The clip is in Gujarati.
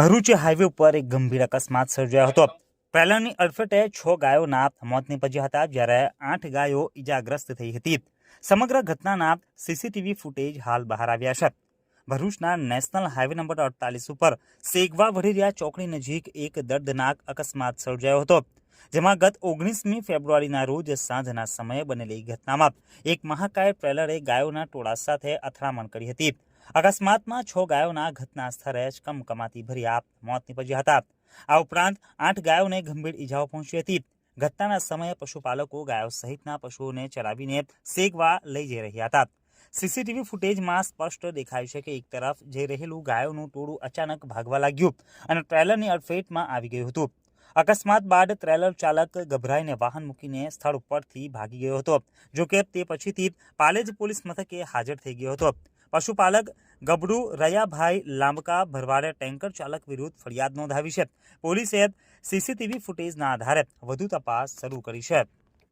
ભરૂચ હાઈવે ઉપર એક ગંભીર અકસ્માત સર્જાયો હતો. પહેલાની અડફેટે છ ગાયોના મોત નીપજ્યા હતા, જ્યારે આઠ ગાયો ઈજાગ્રસ્ત થઈ હતી. સમગ્ર ઘટનાના સીસીટીવી ફૂટેજ હાલ બહાર આવ્યા છે. ભરૂચના નેશનલ હાઈવે નંબર અડતાલીસ ઉપર સેગવા વઢેરિયા ચોકડી નજીક એક દર્દનાક અકસ્માત સર્જાયો હતો. જેમાં ગત ઓગણીસમી ફેબ્રુઆરીના રોજ સાંજના સમયે બનેલી ઘટનામાં એક મહાકાય ટ્રેલરે ગાયોના ટોળા સાથે અથડામણ કરી હતી. અકસ્માતમાં છ ગાયોના ઘટના સ્થળે જ કમકમાતી ભર્યા મોત નીપજ્યા હતા. આ ઉપરાંત આઠ ગાયોને ગંભીર ઈજાઓ પહોંચી હતી. ઘટનાના સમયે પશુપાલકો ગાયો સહિતના પશુઓને ચરાવીને સેગવા લઈ જઈ રહ્યા હતા. સીસીટીવી ફૂટેજમાં સ્પષ્ટ દેખાય છે કે એક તરફ જઈ રહેલું ગાયોનું ટોળું અચાનક ભાગવા લાગ્યું અને ટ્રેલરની અડફેટમાં આવી ગયું હતું. અકસ્માત બાદ ટ્રેલર ચાલક ગભરાઈને વાહન મૂકીને સ્થળ ઉપરથી ભાગી ગયો હતો. જોકે તે પછીથી પાલેજ પોલીસ મથકે હાજર થઈ ગયો હતો. પશુપાલક ગબડુ રયાભાઈ લાંબકા ભરવાડે ટેન્કર ચાલક વિરુદ્ધ ફરિયાદ નોંધાવી છે. પોલીસે સીસીટીવી ફૂટેજના આધારે વધુ તપાસ શરૂ કરી છે.